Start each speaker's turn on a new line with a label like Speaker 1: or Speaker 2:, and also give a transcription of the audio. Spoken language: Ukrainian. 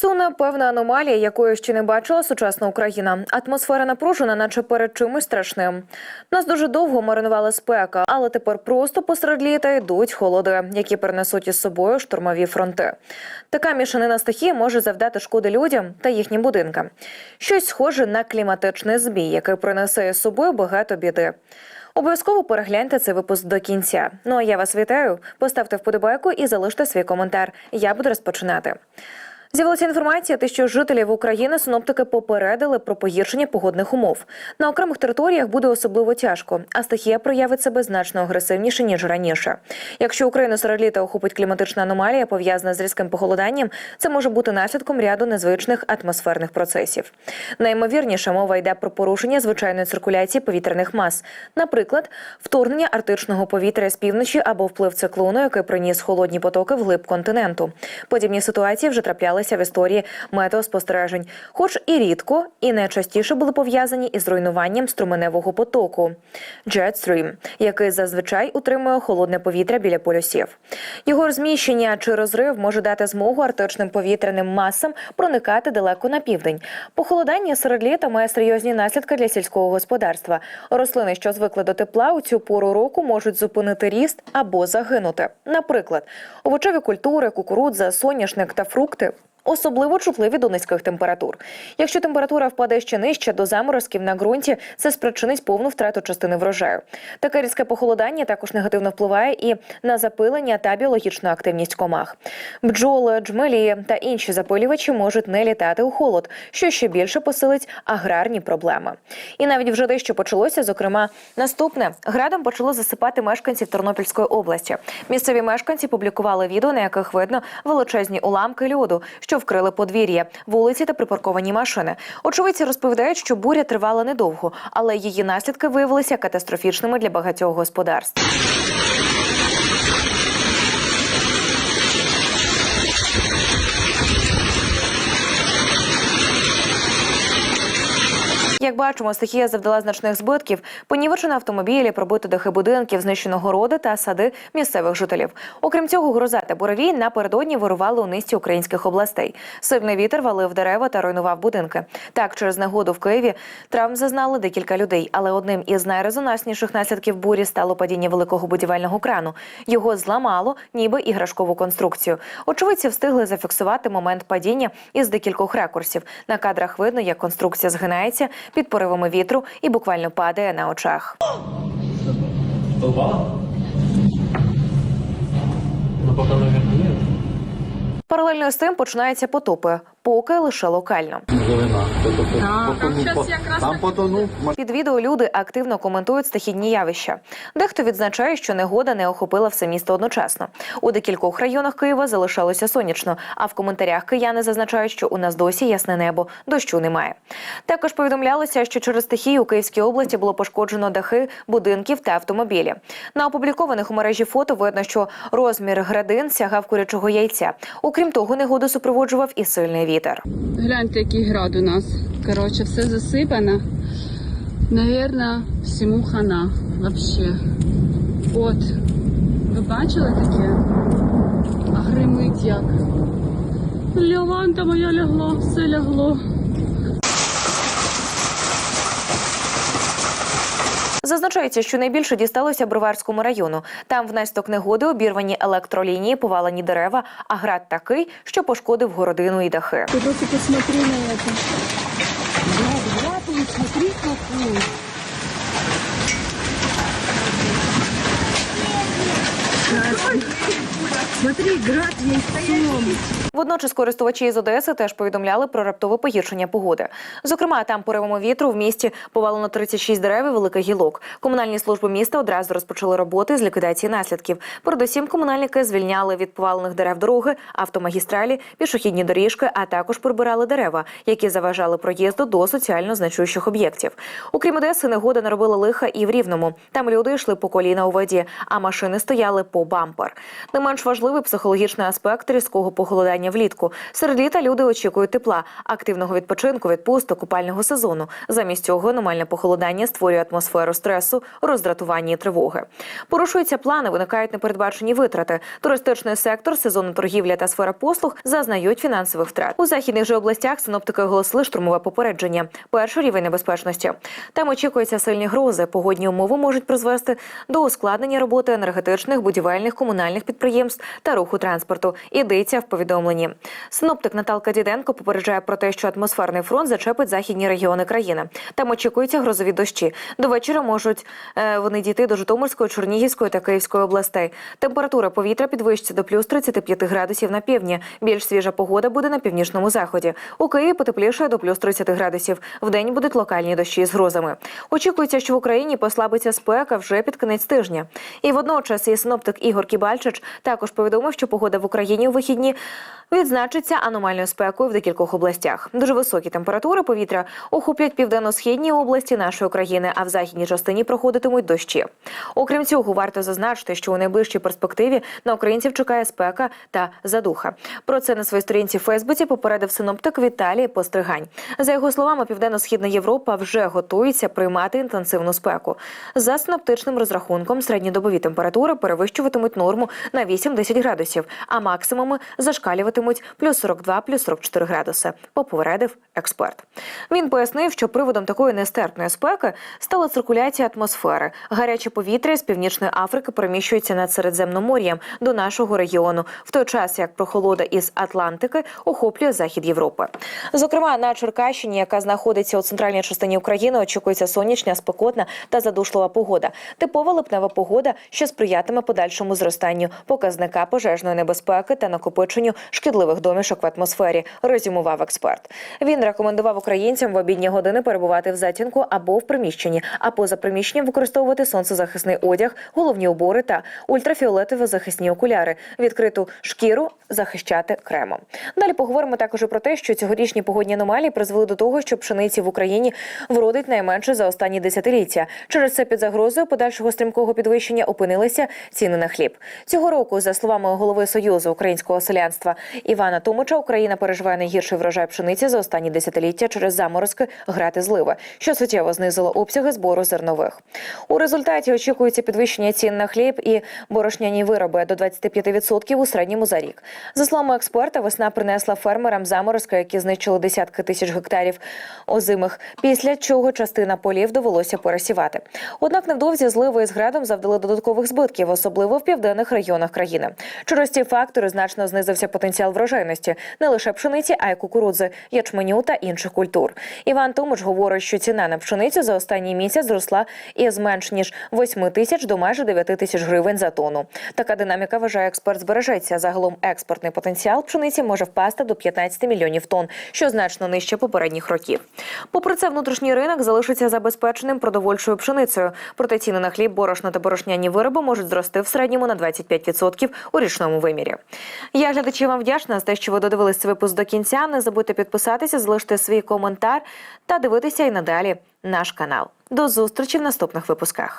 Speaker 1: Суне певна аномалія, якої ще не бачила сучасна Україна. Атмосфера напружена, наче перед чимось страшним. Нас дуже довго маринувала спека, але тепер просто посеред літа йдуть холоди, які перенесуть із собою штурмові фронти. Така мішанина стихії може завдати шкоди людям та їхнім будинкам. Щось схоже на кліматичний збій, який принесе із собою багато біди. Обов'язково перегляньте цей випуск до кінця. Ну а я вас вітаю. Поставте вподобайку і залиште свій коментар. Я буду розпочинати. З'явилася інформація, що жителів України синоптики попередили про погіршення погодних умов. На окремих територіях буде особливо тяжко, а стихія проявить себе значно агресивніше ніж раніше. Якщо Україну серед літа охопить кліматична аномалія, пов'язана з різким похолоданням, це може бути наслідком ряду незвичних атмосферних процесів. Наймовірніше мова йде про порушення звичайної циркуляції повітряних мас, наприклад, вторгнення арктичного повітря з півночі або вплив циклону, який приніс холодні потоки вглиб континенту. Подібні ситуації вже траплялися в історії метеоспостережень, хоч і рідко, і найчастіше були пов'язані із руйнуванням струменевого потоку Jet Stream, який зазвичай утримує холодне повітря біля полюсів. Його розміщення чи розрив може дати змогу арктичним повітряним масам проникати далеко на південь. Похолодання серед літа має серйозні наслідки для сільського господарства. Рослини, що звикли до тепла, у цю пору року можуть зупинити ріст або загинути. Наприклад, овочеві культури, кукурудза, соняшник та фрукти. Особливо чутливі до низьких температур. Якщо температура впаде ще нижче до заморозків на ґрунті, це спричинить повну втрату частини врожаю. Таке різке похолодання також негативно впливає і на запилення та біологічну активність комах. Бджоли, джмелі та інші запилювачі можуть не літати у холод, що ще більше посилить аграрні проблеми. І навіть вже дещо почалося. Зокрема, наступне градом почало засипати мешканців Тернопільської області. Місцеві мешканці публікували відео, на яких видно величезні уламки льоду, що вкрили подвір'я, вулиці та припарковані машини. Очевидці розповідають, що буря тривала недовго, але її наслідки виявилися катастрофічними для багатьох господарств. Як бачимо, стихія завдала значних збитків, понівечено автомобілі, пробито дахи будинків, знищено городи та сади місцевих жителів. Окрім цього, гроза та буровій напередодні вирували у низці українських областей. Сильний вітер валив дерева та руйнував будинки. Так, через негоду в Києві травм зазнали декілька людей, але одним із найрезонансніших наслідків бурі стало падіння великого будівельного крану. Його зламало, ніби іграшкову конструкцію. Очевидці встигли зафіксувати момент падіння із декількох ракурсів. На кадрах видно, як конструкція згинається під поривами вітру і буквально падає на очах.
Speaker 2: Ну.
Speaker 1: Паралельно з тим починаються потопи, поки лише локально.
Speaker 3: Там
Speaker 4: потонув.
Speaker 1: Під відео люди активно коментують стихідні явища. Дехто відзначає, що негода не охопила все місто одночасно. У декількох районах Києва залишалося сонячно. А в коментарях кияни зазначають, що у нас досі ясне небо, дощу немає. Також повідомлялося, що через стихію у Київській області було пошкоджено дахи будинків та автомобілі. На опублікованих у мережі фото видно, що розмір градин сягав курячого яйця. Окрім того, негоду супроводжував і сильний вітер.
Speaker 3: Гляньте, який град у нас. Коротше, все засипано. Навірно, всьому хана взагалі. От. Ви бачили таке? А гримить як. Ляванта моя лягла, все лягло.
Speaker 1: Зазначається, що найбільше дісталося Броварському району. Там внесток негоди обірвані електролінії, повалені дерева, а град такий, що пошкодив городину і дахи.
Speaker 3: Ти досі посмотри на це. Град, град, вот смотри какой. Смотри, град яйцом.
Speaker 1: Водночас користувачі із Одеси теж повідомляли про раптове погіршення погоди. Зокрема, там поривами вітру в місті повалено 36 дерев і великих гілок. Комунальні служби міста одразу розпочали роботи з ліквідації наслідків. Передусім, комунальники звільняли від повалених дерев дороги, автомагістралі, пішохідні доріжки, а також прибирали дерева, які заважали проїзду до соціально значущих об'єктів. Окрім Одеси, негода наробила лиха і в Рівному. Там люди йшли по коліна у воді, а машини стояли по бампер. Не менш важливий психологічний аспект різкого похолодання влітку. Серед літа люди очікують тепла, активного відпочинку, відпусток, купального сезону. Замість цього аномальне похолодання створює атмосферу стресу, роздратування і тривоги. Порушуються плани, виникають непередбачені витрати. Туристичний сектор, сезонна торгівля та сфера послуг зазнають фінансових втрат. У західних же областях синоптики оголосили штурмове попередження. Перший рівень небезпечності. Там очікуються сильні грози. Погодні умови можуть призвести до ускладнення роботи енергетичних, будівельних, комунальних підприємств та руху транспорту. Йдеться в повідомленні. Синоптик Наталка Діденко попереджає про те, що атмосферний фронт зачепить західні регіони країни. Там очікуються грозові дощі. До вечора можуть е, вони дійти до Житомирської, Чернігівської та Київської областей. Температура повітря підвищиться до плюс 35 градусів на півдні. Більш свіжа погода буде на північному заході. У Києві потеплішає до плюс 30 градусів. Вдень будуть локальні дощі з грозами. Очікується, що в Україні послабиться спека вже під кінець тижня. І водночас і синоптик Ігор Кібальчич також повідомив, що погода в Україні у вихідні відзначиться аномальною спекою в декількох областях. Дуже високі температури повітря охоплять південно-східні області нашої країни, а в західній частині проходитимуть дощі. Окрім цього, варто зазначити, що у найближчій перспективі на українців чекає спека та задуха. Про це на своїй сторінці в Фейсбуці попередив синоптик Віталій Постригань. За його словами, південно-східна Європа вже готується приймати інтенсивну спеку. За синоптичним розрахунком, середньодобові температури перевищуватимуть норму на 8-10 градусів, а максимуми зашкалюватимуть плюс 42, плюс 44 градуси. Попередив експерт. Він пояснив, що приводом такої нестерпної спеки стала циркуляція атмосфери. Гаряче повітря з північної Африки переміщується над Середземномор'ям до нашого регіону, в той час як прохолода із Атлантики охоплює захід Європи. Зокрема, на Черкащині, яка знаходиться у центральній частині України, очікується сонячна, спекотна та задушлива погода. Типова липнева погода, що сприятиме подальшому зростанню показника пожежної небезпеки та накопиченню шкідливих домішок в атмосфері. Резюмував експерт. Він рекомендував українцям в обідні години перебувати в затінку або в приміщенні, а поза приміщенням використовувати сонцезахисний одяг, головні убори та ультрафіолетові захисні окуляри, відкриту шкіру захищати кремом. Далі поговоримо також про те, що цьогорічні погодні аномалії призвели до того, що пшениці в Україні вродить найменше за останні десятиліття. Через це під загрозою подальшого стрімкого підвищення опинилися ціни на хліб. Цього року, за словами голови Союзу українського селянства Івана Томича, Україна переживає найгірший врожай пшениці за останні десятиліття через заморозки, грати зливи, що суттєво знизило обсяги збору зернових. У результаті очікується підвищення цін на хліб і борошняні вироби до 25% у середньому за рік. За словами експерта, весна принесла фермерам заморозки, які знищили десятки тисяч гектарів озимих, після чого частина полів довелося пересівати. Однак невдовзі зливи із градом завдали додаткових збитків, особливо в південних районах країни. Через ці фактори значно знизився потенціал врожайності не лише пшениці, а й кукурудзи, ячменю та інших культур. Іван Томич говорить, що ціна на пшеницю за останній місяць зросла із менш ніж 8 тисяч до майже 9 тисяч гривень за тонну. Така динаміка вважає експерт збережеться. Загалом експортний потенціал пшениці може впасти до 15 мільйонів тонн, що значно нижче попередніх років. Попри це, внутрішній ринок залишиться забезпеченим продовольчою пшеницею. Проте ціни на хліб, борошно та борошняні вироби можуть зрости в середньому на 25% у річному вимірі. Я глядачі вам вдячна за те, що ви додивились цей випуск до кінця. Не забудьте підписатися, залишити свій коментар та дивитися і надалі наш канал. До зустрічі в наступних випусках.